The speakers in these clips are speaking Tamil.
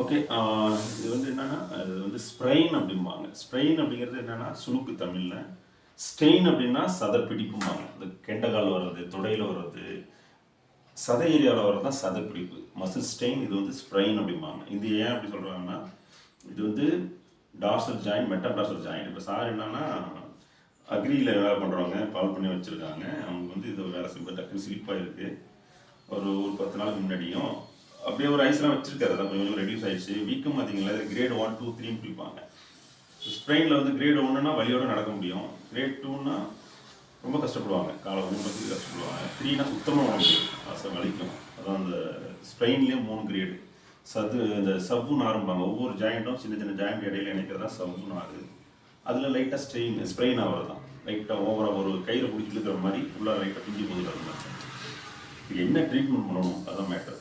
ஓகே uh, இது வந்து என்னன்னா இது வந்து ஸ்ப்ரெயின் அப்படிம்பாங்க. ஸ்ப்ரெயின் அப்படிங்கிறது என்னன்னா சுணுக்கு தமிழில். ஸ்டெயின் அப்படின்னா சதை பிடிப்பும்பாங்க இந்த கெண்டகால் வர்றது தொடையில் வர்றது. சதை ஏரியாவில் வர்றது தான் சதை பிடிப்பு. மசில் ஸ்டெயின் இது வந்து ஸ்ப்ரெயின் அப்படிம்பாங்க. இது ஏன் அப்படி சொல்கிறாங்கன்னா இது வந்து டார்சல் ஜாயின் மெட்டாடார்சல் ஜாயின் இப்போ சார் என்னன்னா அக்ரியில் வேலை பண்ணுறவங்க பால் பண்ணி வச்சுருக்காங்க. அவங்க வந்து இது வேலை செய்ய டக்குனு ஸ்லிப்பாக இருக்குது ஒரு ஒரு பத்து நாளுக்கு முன்னாடியும் அப்படியே ஒரு ஐஸ்லாம் வச்சிருக்காரு. அதான் கொஞ்சம் ரெடியூஸ் ஆயிடுச்சு. வீக்கம் பார்த்தீங்களா? இது கிரேட் ஒன் டூ த்ரீ பிடிப்பாங்க ஸ்ப்ரெயினில் வந்து கிரேட் ஒன்றுனா வலியோட நடக்க முடியும். கிரேட் டூன்னா ரொம்ப கஷ்டப்படுவாங்க. காலை வந்து பற்றி கஷ்டப்படுவாங்க. த்ரீனா சுத்தமாக உடம்பு ஆசை வலிக்கும். அதான் அந்த ஸ்ப்ரெயின்லேயே மூணு கிரேடு சது இந்த சவ்வு நாரும்பாங்க ஒவ்வொரு ஜாயிண்ட்டும் சின்ன சின்ன ஜாயிண்ட் இடையில இணைக்கிறது தான் சவ்வு நாறு அதில் லைட்டாக ஸ்ட்ரெயின் ஸ்ப்ரெயின் ஆகிறது தான் லைட்டாக ஓவராக ஒரு கையில் பிடிச்சிட்டு இருக்கிற மாதிரி ஃபுல்லாக லைட்டாக பிஞ்சு போகுது மாதிரி. இது என்ன ட்ரீட்மெண்ட் பண்ணணும்? அதான் மேட்டர்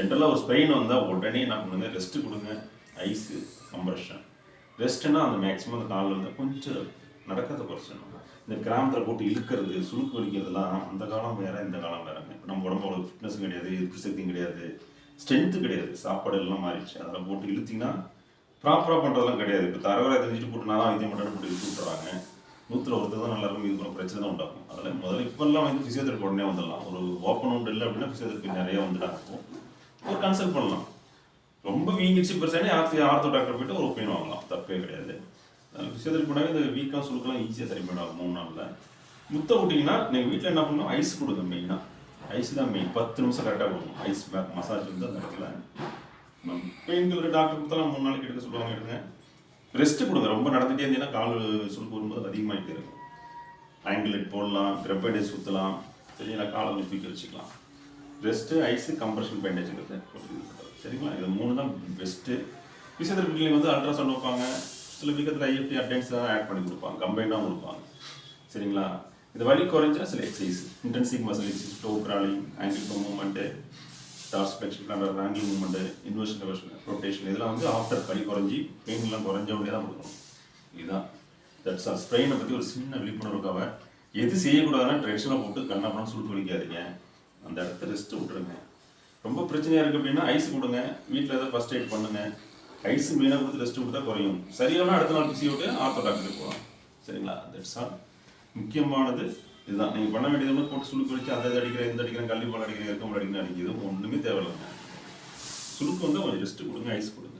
ஜென்ரலாக ஒரு ஸ்பெயின் வந்தால் உடனே என்ன பண்ணுங்க ரெஸ்ட் கொடுங்க. ஐஸு கம்ப்ரெஷன் ரெஸ்ட்னா அந்த மேக்ஸிமம் அந்த காலில் வந்து கொஞ்சம் நடக்கிறத குறைச்சிடணும் இந்த கிராமத்தில் போட்டு இழுக்கிறது சுழுக்கு வலிக்கிறதுலாம் அந்த காலம் வேற இந்த காலம் வேறங்க இப்போ நம்ம உடம்போட ஃபிட்னஸும் கிடையாது எதிர்ப்பு சக்தியும் கிடையாது ஸ்ட்ரென்த்து கிடையாது. சாப்பாடு எல்லாம் மாறிடுச்சு. அதில் போட்டு இழுத்திங்கன்னா ப்ராப்பராக பண்ணுறதெல்லாம் கிடையாது. இப்போ தரவரை தெரிஞ்சுட்டு போட்டு நான் இதே மட்டும் போட்டு இழுத்து விட்டுறாங்க. நூற்றில் ஒருத்தர் தான் எல்லாருக்கும் இது கொஞ்சம் பிரச்சனை தான் உண்டாகும். அதில் முதல்ல இப்போல்லாம் வந்து ஃபிசியோதெரப்பி உடனே வந்துடலாம். ஒரு ஓப்பன் உண்டு இல்லை அப்படின்னா ஃபிசியோதெரப்பி நிறையா வந்துட்டாங்க ஒரு கன்சல்ட் பண்ணலாம். ரொம்ப வீங்கிடுச்சு பெருசானே ஆர்த்தி ஆர்த்தோ டாக்டர் போயிட்டு ஒரு ஒப்பீனியன் வாங்கலாம். தப்பே கிடையாது. ஃபிசியோதெரபி பண்ணாங்க இந்த வீக்காக சுருக்கெல்லாம் ஈஸியாக சரி பண்ணுவாங்க மூணு நாளில். முத்த விட்டிங்கன்னா நீங்கள் வீட்டில் என்ன பண்ணணும்? ஐஸ் கொடுங்க மெயினாக ஐஸ் தான் மெயின் பத்து நிமிஷம் கரெக்டாக கொடுக்கணும். ஐஸ் பேக் மசாஜ் வந்து அந்த இடத்துல. டாக்டர் கொடுத்தாலும் மூணு நாளைக்கு எடுக்க சொல்லுவாங்க எடுங்க. ரெஸ்ட் கொடுங்க. ரொம்ப நடந்துகிட்டே இருந்தீங்கன்னா கால் சுருக்கு வரும்போது அதிகமாகிட்டே இருக்கும். ஆங்கிலெட் போடலாம் கிரப்பைடேஸ் சுற்றலாம் சரிங்களா? காலை கொஞ்சம் தூக்கி வச்சுக்கலாம். ரெஸ்ட்டு ஐஸு கம்ப்ரெஷன் பேண்டேஜுங்கிறது சரிங்களா? இது மூணு தான் பெஸ்ட்டு ஃபிசியோதெரப்பிலையும் வந்து அல்ட்ராசவுண்ட் வைப்பாங்க. சில வீக்கத்தில் ஐஎஃப்டி அட்டைன்ஸாக தான் ஆட் பண்ணி கொடுப்பாங்க. கம்பைண்டாகவும் கொடுப்பாங்க. சரிங்களா? இது வலி குறைஞ்சா சில exercise intensive muscle exercise toe crawling ankle movement dorsiflexion plantar ankle movement inversion rotation இதெல்லாம் வந்து ஆஃப்டர் வலி குறைஞ்சி பெயின்லாம் குறைஞ்ச உடனே தான் கொடுக்கணும். இதுதான். தட்ஸ் ஆர் ஸ்ப்ரெயினை பற்றி ஒரு சின்ன விழிப்புணர்வுக்காக எது செய்யக்கூடாதுன்னா ட்ரெடிஷனாக போட்டு கண்ணாப்படம் சுட்டு வலிக்காதீங்க. அந்த இடத்த ரெஸ்ட் விட்டுருங்க. ரொம்ப பிரச்சனையாக இருக்குது அப்படின்னா ஐஸ் கொடுங்க. வீட்டில் ஏதாவது ஃபஸ்ட் எய்ட் பண்ணுங்க. ஐஸ் மெயினாக கொடுத்து ரெஸ்ட் கொடுத்தா குறையும். சரியான அடுத்த நாள் பிசி விட்டு ஆர்த்தோ டாக்டருக்கு போகலாம் சரிங்களா? தட்ஸ் ஆல் முக்கியமானது இதுதான். நீங்கள் பண்ண வேண்டியது ஒன்று போட்டு சுளுக்கு வச்சு அதை அடிக்கிறேன் இந்த அடிக்கிறேன் கல்வி அடிக்கிறேன் இருக்க அடிக்கிறேன் அடிக்கிறது ஒன்றுமே தேவையில்லைங்க. சுளுக்கு வந்து கொஞ்சம் ரெஸ்ட் கொடுங்க ஐஸ் கொடுங்க.